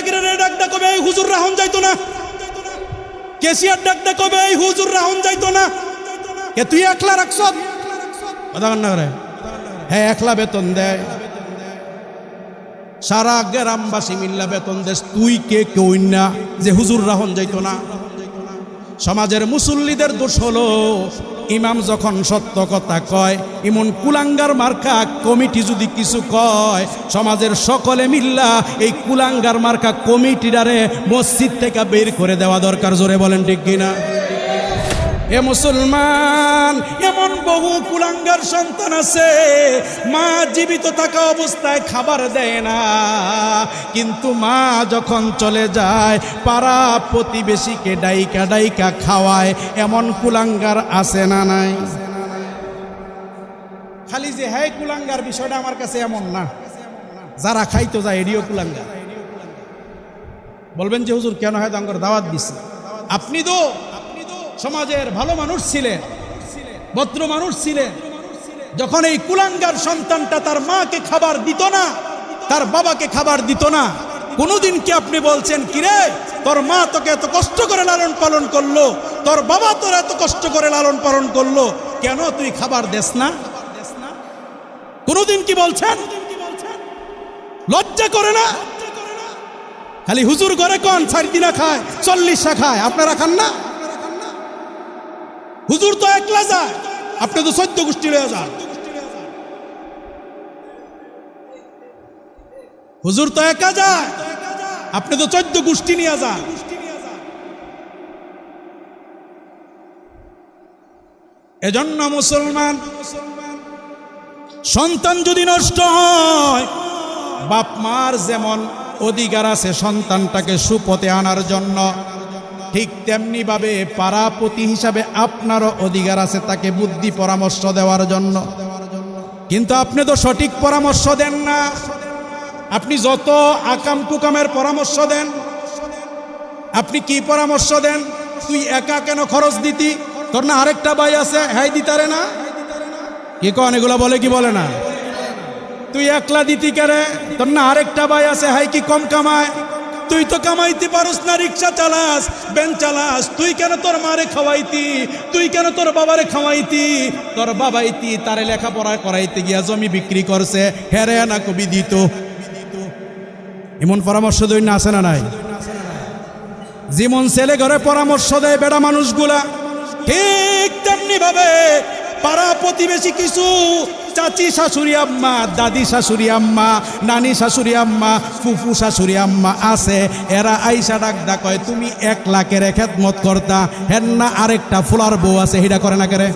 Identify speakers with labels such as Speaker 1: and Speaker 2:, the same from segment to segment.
Speaker 1: Secretary ডাক এই হুজুর রাহন যাইতো না। কেসিয়ার ডাক এই হুজুর রাহন যাইতো না। তুই একলা রাখছ? কথা কন না করে। হ্যাঁ একলা বেতন দেয়। সারা গ্রামবাসী মিল্লা বেতন দেশ। তুই কে কেউ না যে হুজুর রাহন যাইতো না? সমাজের মুসল্লিদের দোষ হলো ইমাম যখন সত্য কথা কয়, ইমন কুলাঙ্গার মার্কা কমিটি যদি কিছু কয়, সমাজের সকলে মিল্লা এই কুলাঙ্গার মার্কা কমিটিটারে মসজিদ থেকে বের করে দেওয়া দরকার, জোরে বলেন ঠিক কিনা? এ মুসলমান এমন বহু কুলাঙ্গার সন্তান আছে। মা জীবিত থাকা অবস্থায় খাবার দেয় না। কিন্তু মা যখন চলে যায়, পাড়া প্রতিবেশীকে ডাইকা ডাইকা খাওয়ায়। এমন কুলাঙ্গার আছে না নাই? খালি যে হ্যাঁ কুলাঙ্গার বিষয়টা আমার কাছে এমন না। যারা খাইতো যায়, এডিও কুলাঙ্গার। বলবেন যে, হুজুর, কেন হয় দাঙ্গর দাওয়াত দিছে? আপনি তো সমাজের ভালো মানুষ ছিলেন। ভদ্র মানুষ ছিলেন। যখন এই কুলাঙ্গার সন্তানটা তার মাকে খাবার দিত না, তার বাবাকে খাবার দিত না, কোনোদিন কি আপনি বলছেন, কিরে, তোর মা তোকে এত কষ্ট করে লালন পালন করল, তোর বাবা তোর এত কষ্ট করে লালন পালন করল, কেন তুই খাবার দেস না? কোনোদিন কি বলছেন? লজ্জা করে না? খালি হুজুর ঘরে কন চার দিনা খায়, চল্লিশা খায়, আপনারা খান না? হুজুর তো একলা যায়, আপনি তো সদ্য গোষ্ঠী রয়ে যান। হুজুর তো একা যায়, আপনি তো চোদ্দ গোষ্ঠী নিয়ে যান। এজন্য মুসলমান, সন্তান যদি নষ্ট হয়, বাপ মার যেমন অধিকার আছে সন্তানটাকে সুপথে আনার জন্য। ঠিক তেমনি ভাবে পাড়াপতি হিসাবে আপনারও অধিকার আছে তাকে বুদ্ধি পরামর্শ দেওয়ার জন্য। কিন্তু আপনি তো সঠিক পরামর্শ দেন না। আপনি যত আকাম কুকামের পরামর্শ দেন, আপনি কি পরামর্শ দেন? তুই একা কেন খরচ দিতি? তোর না আরেকটা ভাই আছে হ্যাঁ দিতারে না? কি কন, এগুলো বলে কি বলে না? তুই একলা দিতি কেরে? তোর না আরেকটা ভাই আছে, হাই কি কম কামায়? তুই তো কামাইতে পারস না, রিক্সা চালাস বেন চালাস, তুই কেন তোর মারে খাওয়াইতি? তুই কেন তোর বাবারে খাওয়াইতি? তোর বাবাইতি তারে লেখাপড়া করাইতে গিয়া জমি বিক্রি করছে, হেরে না কবি দিত। এমন পরামর্শ না আছে না নাই? যেমন ছেলে ঘরে পরামর্শ দেয় বেড়া মানুষগুলা। ঠিক তেমনি ভাবে পাড়া প্রতিবেশী কিছু চাচি শাশুড়ি আম্মা, দাদি শাশুড়ি আম্মা, নানি শাশুড়ি আম্মা, ফুফু শাশুড়ি আম্মা আছে। এরা আইসা ডাক ডাকয় তুমি এক লাখের খেদমত করতা। হেন না আরেকটা ফুলার বউ আছে, হিডা করে না করে?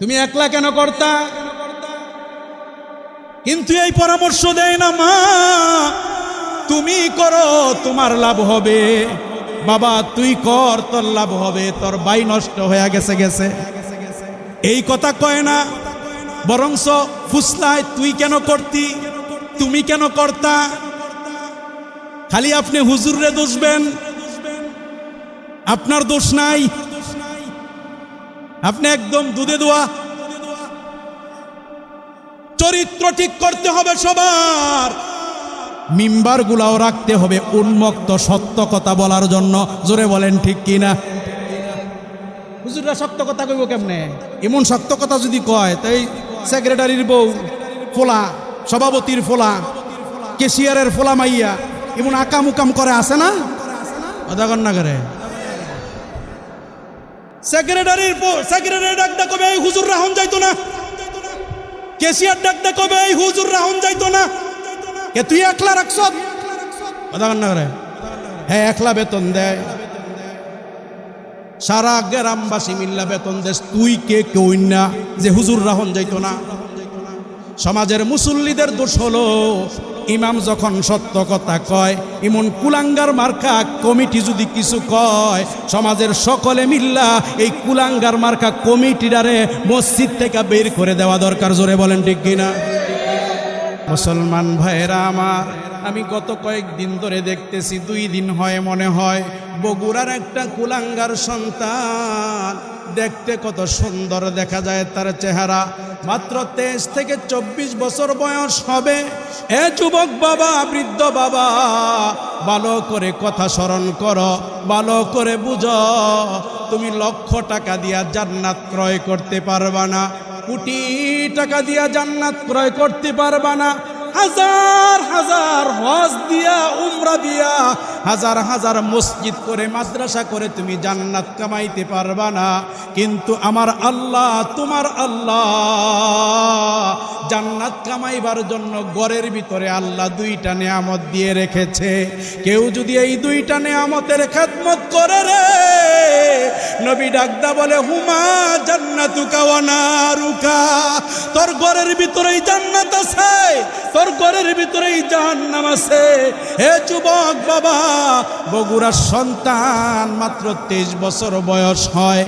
Speaker 1: তুমি একলা কেন করতা? কিন্তু এই পরামর্শ দেয় না মা। তুমি করো, তোমার লাভ হবে। বাবা, তুই কর, তোর লাভ হবে, তোর বাই নষ্ট হয়ে গেছে গেছে। এই কথা কয় না। বরংস ফুসলায় তুই কেন করতি, তুমি কেন করতা? খালি আপনি হুজুরে দোষবেন। আপনার দোষ নাই। আপনি একদম দুধে দোয়া। চরিত্র ঠিক করতে হবে সবার। মিম্বার গুলাও রাখতে হবে উন্মুক্ত সত্য কথা বলার জন্য। জোরে বলেন ঠিক কিনা? হুজুররা সত্য কথা কইব কেমনে? এমন সত্য কথা যদি কয় তাই সেক্রেটারির বউ ফোলা সভাপতির ফোলা কেশিয়ারের ফোলা মাইয়া এমন আকাম উকাম করে আছে না? অদাগর না করে। সেক্রেটারির সেক্রেটারি ডাক ডাক কবে এই হুজুর রাহন যাইতো না? কেশিয়ার ডাক ডাক কবে এই হুজুর রাহন যাইতো না? কে তুই একলা রাখছ? করে হ্যাঁ একলা বেতন দেয়। সারা গ্রামবাসী মিল্লা বেতন দেশ। তুই কে, কেউ না, যে হুজুর রাহন যাইতো না। সমাজের মুসল্লিদের দোষ হলো, ইমাম যখন সত্য কথা কয়, ইমন কুলাঙ্গার মার্কা কমিটি যদি কিছু কয়, সমাজের সকলে মিল্লা এই কুলাঙ্গার মার্কা কমিটিটারে মসজিদ থেকে বের করে দেওয়া দরকার, জোরে বলেন ঠিক কিনা? মুসলমান ভাইয়েরা আমার, আমি গত কয়েকদিন ধরে দেখতেছি, দুই দিন হয় মনে হয়, বগুড়ার একটা কুলাঙ্গার সন্তান। দেখতে কত সুন্দর দেখা যায় তার চেহারা। মাত্র তেইশ থেকে চব্বিশ বছর বয়স হবে। এ যুবক বাবা, বৃদ্ধ বাবা, ভালো করে কথা স্মরণ করো, ভালো করে বুঝো। তুমি লক্ষ টাকা দিয়া জান্নাত ক্রয় করতে পারবা না। কোটি টাকা দিয়া জান্নাত ক্রয় করতে পারবা না। হাজার হাজার হজ দিয়া, উমরা দিয়া, হাজার হাজার মসজিদ করে, মাদ্রাসা করে তুমি জান্নাত কামাইতে পারবা না। কিন্তু আমার আল্লাহ, তোমার আল্লাহ জান্নাত কামাইবার জন্য গড়ের ভিতরে আল্লাহ দুইটা নেয়ামত দিয়ে রেখেছে। কেউ যদি এই দুইটা নেয়ামতের খেদমত করে রে, নবী ডাকদা বলে, হুমা জান্নাতুকা ওয়া নারুকা। তোর ঘরের ভিতরেই জান্নাত আছে, তোর ঘরের ভিতরেই জাহান্নাম আছে। হে যুবক বাবা বগুড়ার সন্তান মাত্র তেইশ বছর বয়স হয়।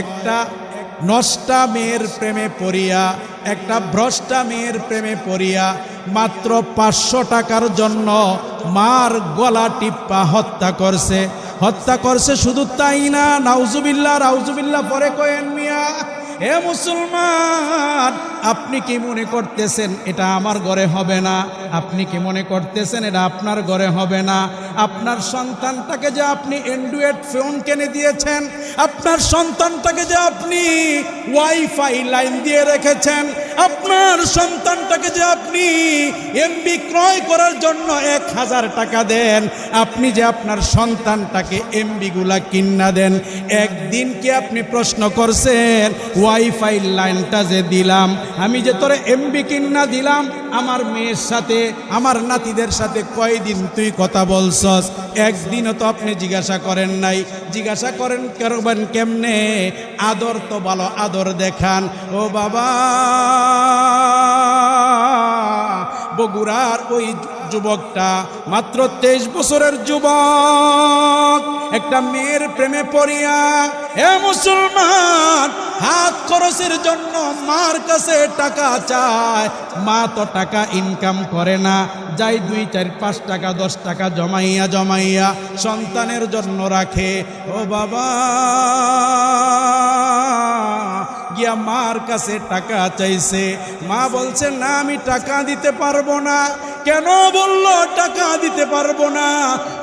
Speaker 1: একটা নষ্টা মেয়ের প্রেমে পড়িয়া, একটা ভ্রষ্টা মেয়ের প্রেমে পড়িয়া মাত্র পাঁচশো টাকার জন্য মার গলা টিপ্পা হত্যা করছে। হত্যা করছে শুধু তাই না নাউজুবিল্লা রাউজুবিল্লা পরে কয়েন মিয়া। এ মুসলমান আপনি কি মনে করতেছেন, এটা আমার ঘরে হবে না? আপনি কি মনে করতেছেন, এটা আপনার ঘরে হবে না? আপনার সন্তানটাকে যে আপনি অ্যান্ড্রয়েড ফোন কিনে দিয়েছেন, আপনার সন্তানটাকে যে আপনি ওয়াইফাই লাইন দিয়ে রেখেছেন, আপনার সন্তানটাকে যে আপনি এমবি ক্রয় করার জন্য এক হাজার টাকা দেন, আপনি যে আপনার সন্তানটাকে এমবিগুলা কিনা দেন, একদিন কি আপনি প্রশ্ন করছেন ওয়াইফাই লাইনটা যে দিলাম আমি যে তোরে এমবি কিন্না দিলাম, আমার মেয়ের সাথে, আমার নাতিদের সাথে কয়দিন তুই কথা বলছস? একদিনও তো আপনি জিজ্ঞাসা করেন নাই। জিজ্ঞাসা করেন করবেন কেমনে? আদর তো ভালো, আদর দেখান। ও বাবা! বগুড়ার ওই যুবকটা, মাত্র তেইশ বছরের যুবক। একটা মেয়ের প্রেমে পড়িয়া হে মুসলমান হাত খরচের জন্য মার কাছে টাকা চায়। মা তো টাকা ইনকাম করে না। যাই দুই, চার, পাঁচ টাকা, দশ টাকা জমাইয়া জমাইয়া সন্তানের জন্য রাখে। ও বাবা! গিয়া মার কাছে টাকা চাইছে। মা বলছে, না, আমি টাকা দিতে পারব না। কেন বলল, টাকা দিতে পারব না।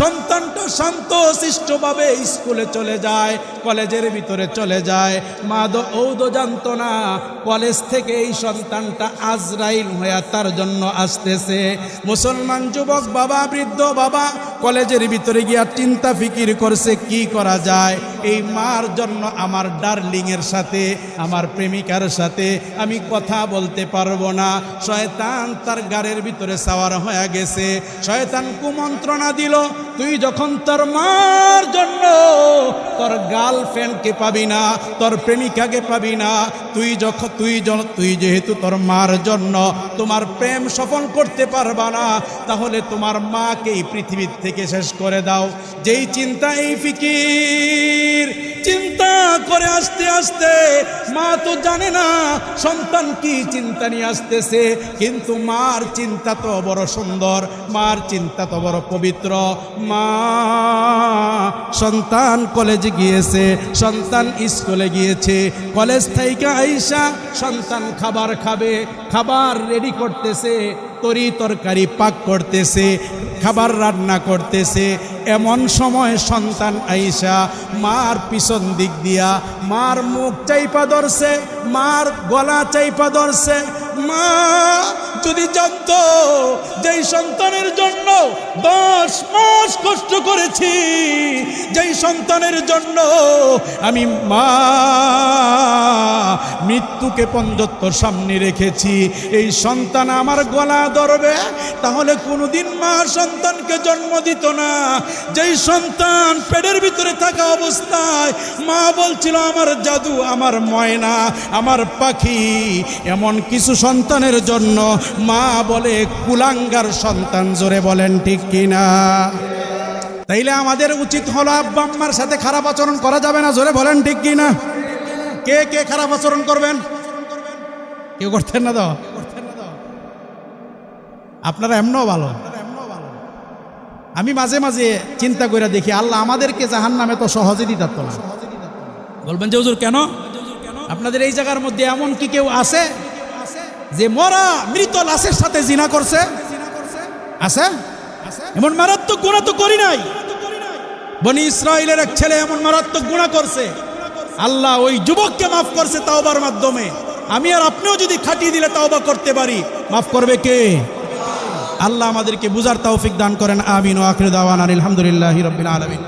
Speaker 1: সন্তানটা শান্ত, শিষ্টভাবে স্কুলে চলে যায়, কলেজের ভিতরে চলে যায়। মা দো ঔদ জানতো না, কলেজ থেকে এই সন্তানটা আজরাইল হইয়া তার জন্য আসতেছে। মুসলমান যুবক, বাবা, বৃদ্ধ, বাবা, কলেজের ভিতরে গিয়া চিন্তা ফিকির করছে, কি করা যায়? এই মার জন্য আমার ডার্লিংয়ের সাথে, আমার প্রেমিকার সাথে আমি কথা বলতে পারব না। শয়তান তার গাড়ির ভিতরে সাওয়ার হয়ে গেছে। শয়তান কুমন্ত্রণা দিল, তুই যখন তোর মার জন্য তোর গার্লফ্রেন্ডকে পাবি না, তোর প্রেমিকাকে পাবি না, তুই যখন তুই তুই যেহেতু তোর মার জন্য তোমার প্রেম সফল করতে পারবা না, তাহলে তোমার মাকে এই পৃথিবীর থেকে শেষ করে দাও। যেই চিন্তা এই ফিকির চিন্তা করে আসতে আসতে, মা তো জানে না সন্তান কি চিন্তা নিয়ে আসতেছে, কিন্তু মার চিন্তা তো বড় সুন্দর, মার চিন্তা তো বড় পবিত্র। মা সন্তান কলেজে গিয়েছে, সন্তান স্কুলে গিয়েছে, কলেজ থেকে আইসা সন্তান খাবার খাবে, খাবার রেডি করতেছে, তরি তরকারি পাক করতেছে, খাবার রান্না করতেছে এমন সময় সন্তান আইসা, মার পিছন দিক দিয়া, মার মুখ চাইপা ধরছে, মার গলা চাইপা ধরছে, মা যদি জানতো যেই সন্তানের জন্য দশ মাস কষ্ট করেছি যেই সন্তানের জন্য আমি মা মৃত্যুকে পঞ্জত্তর সামনে রেখেছি। এই সন্তান আমার গলা ধরবে, তাহলে কোনোদিন মা সন্তানকে জন্ম দিত না। যেই সন্তান পেটের ভিতরে থাকা অবস্থায় মা বলছিল, আমার জাদু, আমার ময়না, আমার পাখি, এমন কিছু সন্তানের জন্য মা বলে, কুলাঙ্গার সন্তান জোরে বলেন, ঠিক কিনা? তাইলে আমাদের উচিত হলো আব্বা আম্মার সাথে খারাপ আচরণ করা যাবে না, জোরে বলেন, ঠিক কিনা? কে কে খারাপ আচরণ করবেন? কেউ করতেন না তো? আপনারা এমনও ভালো। আমি মাঝে মাঝে চিন্তা করে দেখি, আল্লাহ আমাদেরকে জাহান নামে তো সহজে দিতার তো বলবেন যে, হুজুর, কেন? আপনাদের এই জায়গার মধ্যে এমন কি কেউ আছে? যে মরা মৃত লাশের সাথে জিনা করছে। আছে? এমন মারাত্মক গুণা তো করি নাই। বনি ইসরায়েলের এক ছেলে এমন মারাত্মক গুণা করছে। আল্লাহ ওই যুবককে মাফ করছে তাওবার মাধ্যমে। আমি আর আপনিও যদি খাটিয়ে দিলে তাওবা করতে পারি, মাফ করবে কে? আল্লাহ আমাদেরকে বুঝার তৌফিক দান করেন। আমিন ও আখরে দাওয়ান আলহামদুলিল্লাহ রবিল আলমিন।